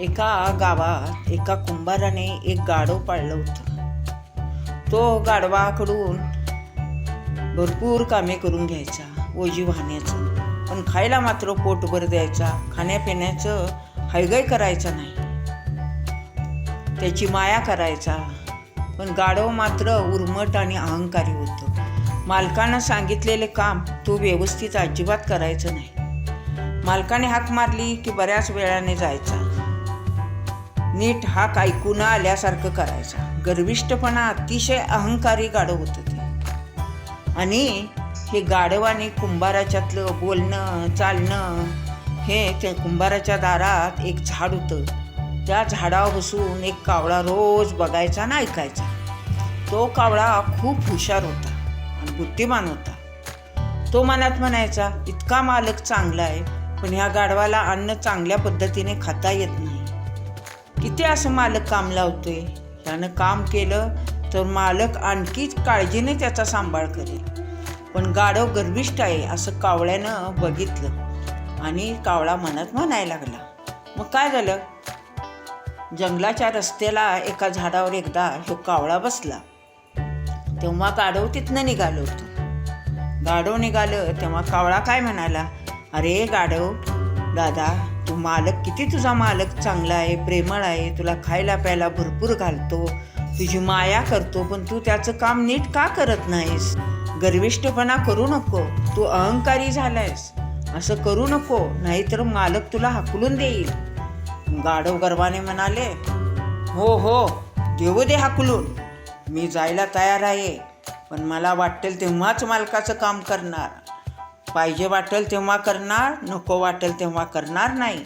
एका गावात एका कुंभाराने एक गाढव पाळलं होतं. तो गाढवाकडून भरपूर कामे करून घ्यायचा ओजी वाहण्याचं. पण खायला मात्र पोटभर द्यायचा खाण्यापिण्याचं हयगय करायचा नाही. त्याची माया करायचा. पण गाढव मात्र उर्मट आणि अहंकारी होतं. मालकानं सांगितलेले काम तो व्यवस्थित अजिबात करायचं नाही. मालकाने हाक मारली की बऱ्याच वेळाने जायचा. नीट हाक ऐकून आल्यासारखं करायचा. गर्विष्टपणा अतिशय अहंकारी गाढव होतं ते. आणि हे गाढवाने कुंभाराच्यातलं बोलणं चालणं हे त्या कुंभाराच्या दारात एक झाड होतं. त्या झाडावर बसून एक कावळा रोज बघायचा ना ऐकायचा. तो कावळा खूप हुशार होता आणि बुद्धिमान होता. तो मनात म्हणायचा इतका मालक चांगला आहे पण ह्या गाढवाला अन्न चांगल्या पद्धतीने खाता येत नाही. किती असं मालक काम लावतोय? त्यानं काम केलं तर मालक आणखीच काळजीने त्याचा सांभाळ करेल. पण गाढव गर्भिष्ट आहे असं कावळ्यानं बघितलं आणि कावळा मनात म्हणायला लागला मग काय झालं? जंगलाच्या रस्त्याला एका झाडावर एकदा तो कावळा बसला. तेव्हा गाढव तिथनं निघालं होतं. गाढव निघालं तेव्हा कावळा काय म्हणाला अरे गाढव दादा मालक किती तुझा मालक चांगला आहे प्रेमळ आहे तुला खायला प्यायला भरपूर घालतो तुझी माया करतो पण तू त्याचं काम नीट का करत नाहीस? गर्विष्ठपणा करू नको तू अहंकारी झालायस असं करू नको नाहीतर मालक तुला हाकलून देईल. गाढव गर्वाने म्हणाले हो हो देऊ दे हाकलून मी जायला तयार आहे पण मला वाटेल तेव्हाच मालकाचं काम करणार. पाहिजे वाटेल तेव्हा करणार नको वाटेल तेव्हा करणार नाही.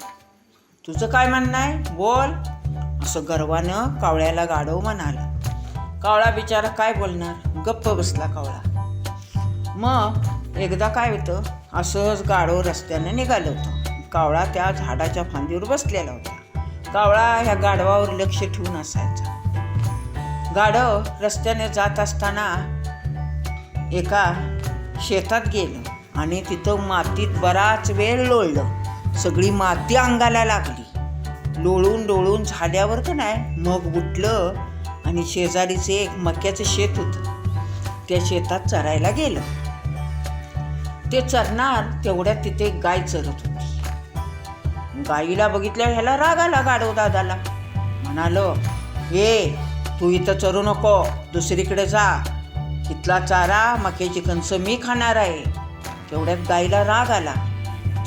तुझं काय म्हणणं आहे? बोल. असं गर्वानं कावळ्याला गाढव म्हणाला. कावळा बिचारा काय बोलणार? गप्प बसला कावळा. मग एकदा काय होतं? असंच गाढव रस्त्याने निघालं होतं. कावळा त्या झाडाच्या फांदीवर बसलेला होता. कावळा ह्या गाढवावर लक्ष ठेवून असायचा. गाढव रस्त्याने जात असताना एका शेतात गेलं. आणि तिथं मातीत बराच वेळ लोळलं. सगळी माती अंगाला लागली. लोळून लोळून झाल्यावर का नाही मग उठलं आणि शेजारीचे एक मक्याचं शेत होतं. त्या शेतात चरायला गेलं. ते चरणार तेवढ्यात तिथे एक गाय चरत होती. गाईला बघितल्या ह्याला राग आला गाढव दादाला. म्हणालो ये तू इथं चरू नको दुसरीकडे जा. इथला चारा मक्याची कणसं मी खाणार आहे. तेवढ्यात गाईला राग आला.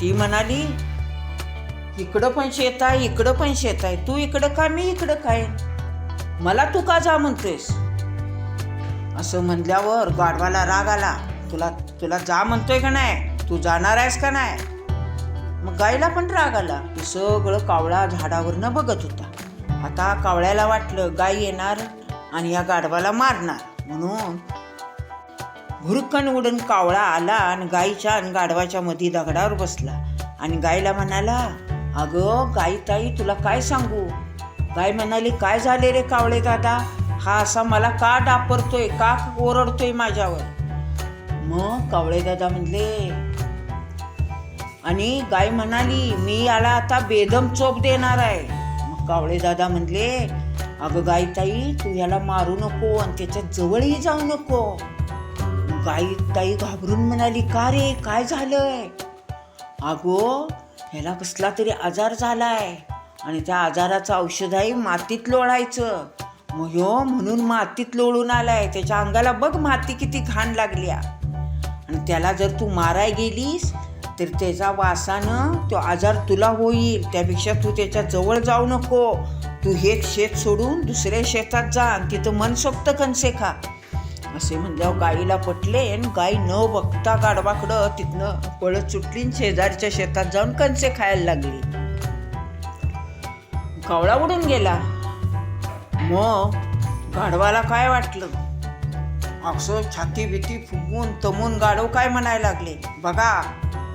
ती म्हणाली इकडं पण शेत आहे इकडं पण शेत आहे. तू इकडं का मी इकडं काय? मला तू का जा म्हणतोयस? असं म्हणल्यावर गाढवाला राग आला तुला तुला जा म्हणतोय का नाही? तू जाणार आहेस का नाही? मग गाईला पण राग आला. ती सगळं कावळा झाडावरनं बघत होता. आता कावळ्याला वाटलं गाय येणार आणि या गाढवाला मारणार. म्हणून भुरकन उडून कावळा आला आणि गायीच्या आणि गाढवाच्या मध्ये दगडावर बसला. आणि गायला म्हणाला अगं गाई ताई तुला काय सांगू? गाय म्हणाली काय झाले रे कावळे दादा? हा असा मला का डापरतोय का ओरडतोय माझ्यावर? मग कावळे दादा म्हणले आणि गाय म्हणाली मी याला आता बेदम चोप देणार आहे. मग कावळे दादा म्हणले अगं गायताई तू याला मारू नको आणि त्याच्या जवळही जाऊ नको. गाई ताई घाबरून म्हणाली का रे? काय झालंय? अगो ह्याला कसला तरी आजार झालाय आणि त्या आजाराचं औषध आहे मातीत लोळायचं. मग ह्यो म्हणून मातीत लोळून आलाय. त्याच्या अंगाला बघ माती किती घाण लागल्या. आणि त्याला जर तू माराय गेलीस तर त्याचा वासानं तो आजार तुला होईल. त्यापेक्षा तू त्याच्याजवळ जाऊ नको. तू हेच शेत सोडून दुसऱ्या शेतात जा आणि तिथं मनसोक्त कणसे खा. असे म्हणल्यावर गाईला पटले आणि गाई न बघता गाढवाकडं तिथनं पळत सुटली शेजारच्या शेतात जाऊन कणसे खायला लागली. कावळा उडून गेला. मग गाढवाला काय वाटलं? अक्षर छाती भीती फुगून तमून गाढव काय म्हणायला लागले? बघा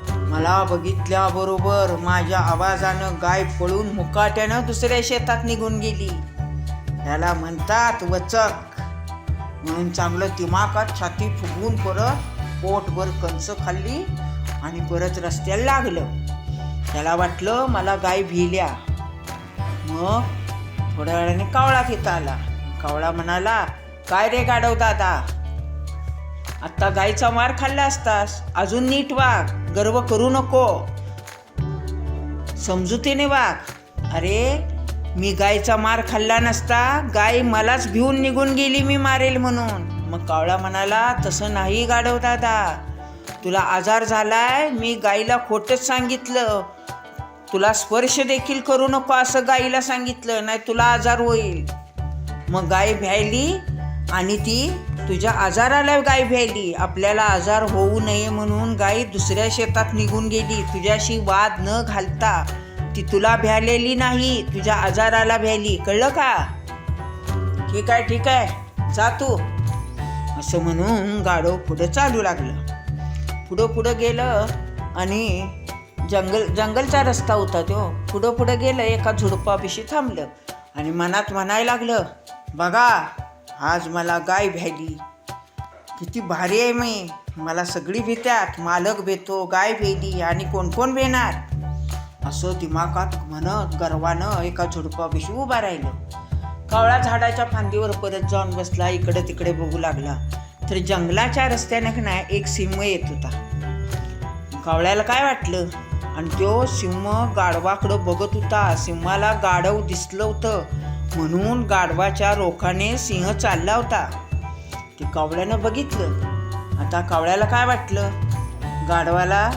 मला बघितल्याबरोबर माझ्या आवाजानं गाय पळून मुकाट्यानं दुसऱ्या शेतात निघून गेली. याला म्हणतात वचक. म्हणून चांगलं दिमागात छाती फुगवून परत पोटभर कंच खाल्ली आणि परत रस्त्याला लागलं. त्याला वाटलं मला गाय भिल्या. मग थोड्या वेळाने कावळा तिथं आला. कावळा म्हणाला काय रे गाडव दादा? आत्ता गायचा मार खाल्ला असतास. अजून नीट वाघ गर्व करू नको. समजुतीने वाघ अरे मी गायचा मार खाल्ला नसता गाय मलाच भिवून निघून गेली मी मारेल म्हणून. मग कावळा म्हणाला तसं नाही गाढव दादा. तुला आजार झालाय मी गाईला खोटंच सांगितलं. तुला स्पर्श देखील करू नको असं गाईला सांगितलं नाही तुला आजार होईल. मग गाय भ्यायली आणि ती तुझ्या आजाराला गाय भ्यायली. आपल्याला आजार होऊ नये म्हणून गाय दुसऱ्या शेतात निघून गेली. तुझ्याशी वाद न घालता ती तुला भ्यालेली नाही तुझ्या आजाराला भ्याली. कळलं का? ठीक आहे ठीक आहे. जा तू. असं म्हणून गाडो पुढं चालू लागलं. पुढं पुढं गेलं आणि जंगल जंगलचा रस्ता होता तो. पुढं पुढं गेलं एका झुडपापिशी थांबलं आणि मनात म्हणायला लागलं बघा आज मला गाय भ्याली. किती भारी आहे मी. मला सगळी भीत्यात मालक भेतो गाय भेली आणि कोण कोण भेणार असं दिमागात म्हणत गर्वानं एका झुडपाविषयी उभा राहिलं. कावळा झाडाच्या फांदीवर परत जाऊन बसला इकडे तिकडे बघू लागला. तर जंगलाच्या रस्त्यानं ना एक सिंह येत होता. कावळ्याला काय वाटलं? आणि तो सिंह गाढवाकडं बघत होता. सिंहाला गाढव दिसलं होतं. म्हणून गाढवाच्या रोखाने सिंह चालला होता. ते कावळ्यानं बघितलं. आता कावळ्याला काय वाटलं? गाढवाला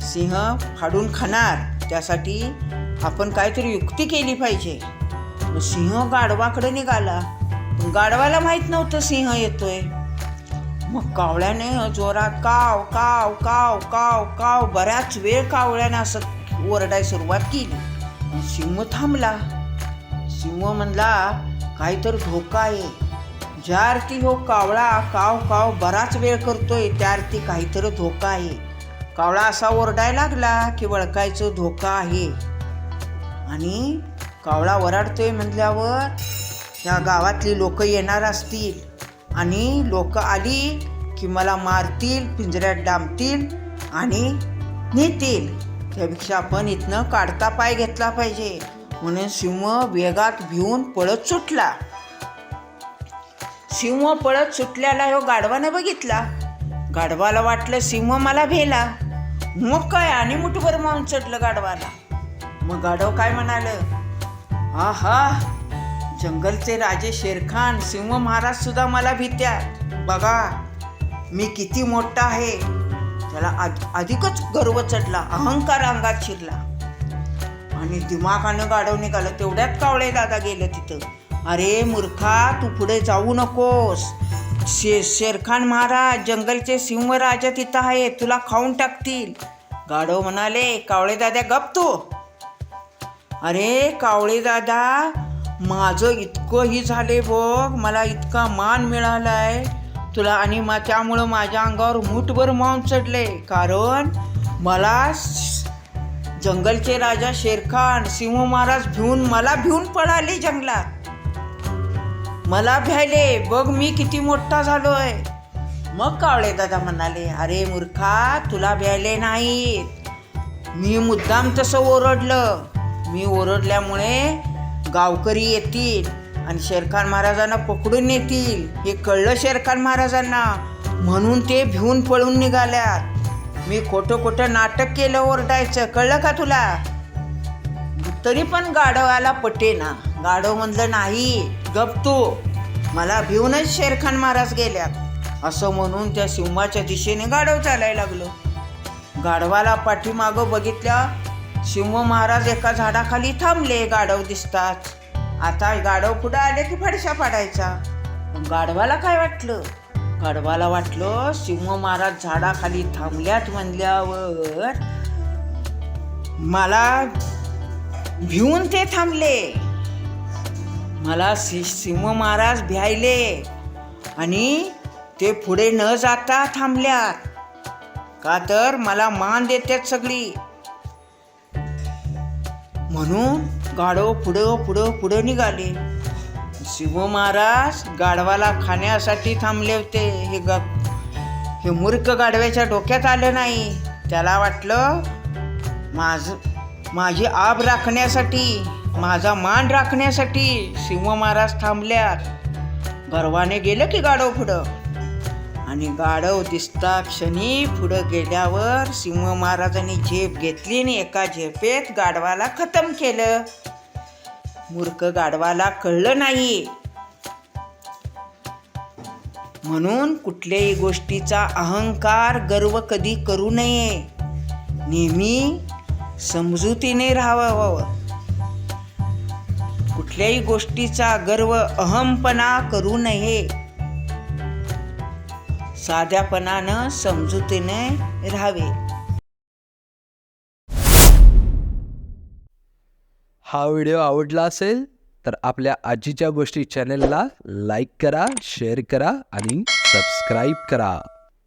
सिंह फाडून खाणार. त्यासाठी आपण काहीतरी युक्ती केली पाहिजे. सिंह गाढवाकडे निघाला. पण गाढवाला माहीत नव्हतं सिंह येतोय. मग कावळ्याने जोरात काव काव काव काव काव बऱ्याच वेळ कावळ्याने असं ओरडाय सुरुवात केली. सिंह थांबला. सिंह म्हणला काहीतरी धोका आहे. ज्या अर्थी हो कावळा काव काव बराच वेळ करतोय त्या अर्थी काहीतरी धोका आहे. कावळा असा ओरडायला लागला की वळखायचं धोका आहे. आणि कावळा ओरडतोय म्हटल्यावर या गावातली लोक येणार असतील. आणि लोक आली की मला मारतील पिंजऱ्यात डांबतील आणि नेतील. त्यापेक्षा आपण इथनं काढता पाय घेतला पाहिजे. म्हणून सिंह वेगात भिवून पळत सुटला. सिंह पळत सुटल्याला ह्यो गाढवानं बघितला. गाढवाला वाटलं सिंह मला भेला. मग काय आणि मुठभर मावून चढलं गाढवाला. मग गाढव काय म्हणालं? आहा जंगलचे राजे शेरखान सिंह महाराज सुद्धा मला भीत्यात. बघा मी किती मोठा आहे. त्याला अधिकच गर्व चढला अहंकार अंगात शिरला. आणि दिमागानं गाढव निघालं. तेवढ्यात कावळे दादा गेलं तिथं. अरे मूर्खा तू पुढे जाऊ नकोस. शे शेरखान महाराज जंगलचे सिंह राजा तिथं आहे तुला खाऊन टाकतील. गाढव म्हणाले कावळे दादा गप तू. अरे कावळे दादा माझं इतकं ही झाले बघ मला इतका मान मिळालाय. तुला आणि मा त्यामुळं माझ्या अंगावर मूठभर मान चढले. कारण मला जंगलचे राजा शेरखान सिंह महाराज भिवून मला भिवून पळाले जंगलात. मला भ्यायले बघ मी किती मोठा झालोय. मग कावळे दादा म्हणाले अरे मूर्खा तुला भ्यायले नाहीत. मी मुद्दाम तसं ओरडलं. मी ओरडल्यामुळे गावकरी येतील आणि शेरखान महाराजांना पकडून येतील हे कळलं शेरखान महाराजांना. म्हणून ते भिवून पळून निघाल्यात. मी खोटं खोटं नाटक केलं ओरडायचं. कळलं का तुला? तरी पण गाढवाला पटेना. गाढव म्हणलं नाही. गप तू. मला भिवूनच शेरखान महाराज गेल्यात. असं म्हणून त्या सिंहाच्या दिशेने गाढव चालायला लागलो. गाढवाला पाठीमागं बघितल्या सिंह महाराज एका झाडाखाली थांबले गाढव दिसतात आता गाढव पुढे आले की फडशा पाडायचा. गाढवाला काय वाटलं? गाढवाला वाटलं सिंह महाराज झाडाखाली थांबल्यात म्हणल्यावर मला भिवून ते थांबले. मला सि सिंह महाराज भ्यायले. आणि ते पुढे न जाता थांबल्यात. का तर मला मान देतात सगळी. म्हणून गाढव पुढं पुढं पुढं निघाले. सिंह महाराज गाढवाला खाण्यासाठी थांबले होते. हे ग हे मूर्ख गाढव्याच्या डोक्यात आलं नाही. त्याला वाटलं माझ माझी आब राखण्यासाठी. माझा मान राखण्यासाठी सिंह महाराज थांबल्यात गर्वाने गेलं की गाढव पुढं. आणि गाढव दिसता क्षणी पुढं गेल्यावर सिंह महाराजांनी झेप घेतली आणि एका झेपेत गाढवाला खतम केलं. मूर्ख गाढवाला कळलं नाही. म्हणून कुठल्याही गोष्टीचा अहंकार गर्व कधी करू नये. नेहमी समजुतीने राहावं. कुठल्याही गोष्टीचा गर्व अहमपणा करू नये. साध्यापणानं समजुतीने राहावे. हा व्हिडिओ आवडला असेल तर आपल्या आजीच्या गोष्टी चॅनेलला लाईक करा शेअर करा आणि सबस्क्राईब करा.